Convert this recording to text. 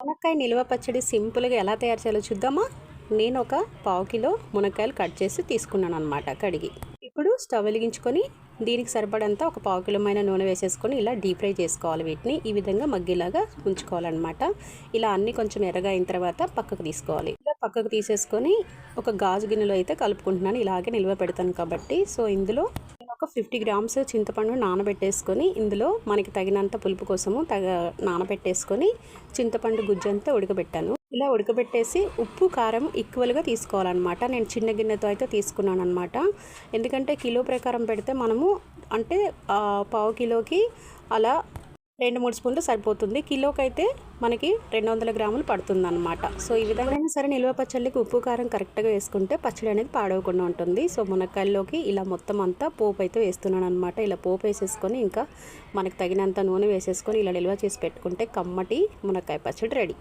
మునక్కాయ నిల్వ పచ్చడి సింపుల్గా ఎలా తయారు చేయాలో చూద్దామా? నేను ఒక పావు కిలో మునక్కాయలు కట్ చేసి తీసుకున్నాను అనమాట కడిగి. ఇప్పుడు స్టవ్ వెలిగించుకొని దీనికి సరిపడంతా ఒక పావు కిలోమైన నూనె వేసేసుకొని ఇలా డీప్ ఫ్రై చేసుకోవాలి వీటిని. ఈ విధంగా మగ్గేలాగా ఉంచుకోవాలన్నమాట. ఇలా అన్నీ కొంచెం ఎర్రగా అయిన తర్వాత పక్కకు తీసుకోవాలి. ఇలా పక్కకు తీసేసుకొని ఒక గాజు గిన్నెలో అయితే కలుపుకుంటున్నాను. ఇలాగే నిల్వ పెడతాను కాబట్టి. సో ఇందులో ఒక ఫిఫ్టీ గ్రామ్స్ చింతపండు నానబెట్టేసుకొని ఇందులో మనకి తగినంత పులుపు కోసము తగ నానబెట్టేసుకొని చింతపండు గుజ్జంతా ఉడకబెట్టాను. ఇలా ఉడకబెట్టేసి ఉప్పు కారం ఈక్వల్గా తీసుకోవాలన్నమాట. నేను చిన్న గిన్నెతో అయితే తీసుకున్నాను అనమాట ఎందుకంటే కిలో ప్రకారం పెడితే మనము అంటే పావు కిలోకి అలా రెండు మూడు స్పూన్లు సరిపోతుంది. కిలోకి అయితే మనకి రెండు వందల గ్రాములు పడుతుంది అనమాట సో ఈ విధంగా సరే నిల్వ పచ్చళ్ళకి ఉప్పు కారం కరెక్ట్గా వేసుకుంటే పచ్చడి అనేది పాడవకుండా ఉంటుంది. సో మునక్కాయల్లోకి ఇలా మొత్తం అంతా పోపు అయితే వేస్తున్నాను అనమాట ఇలా పోపు వేసేసుకొని ఇంకా మనకు తగినంత నూనె వేసేసుకొని ఇలా నిల్వ చేసి పెట్టుకుంటే కమ్మటి మునక్కాయ పచ్చడి రెడీ.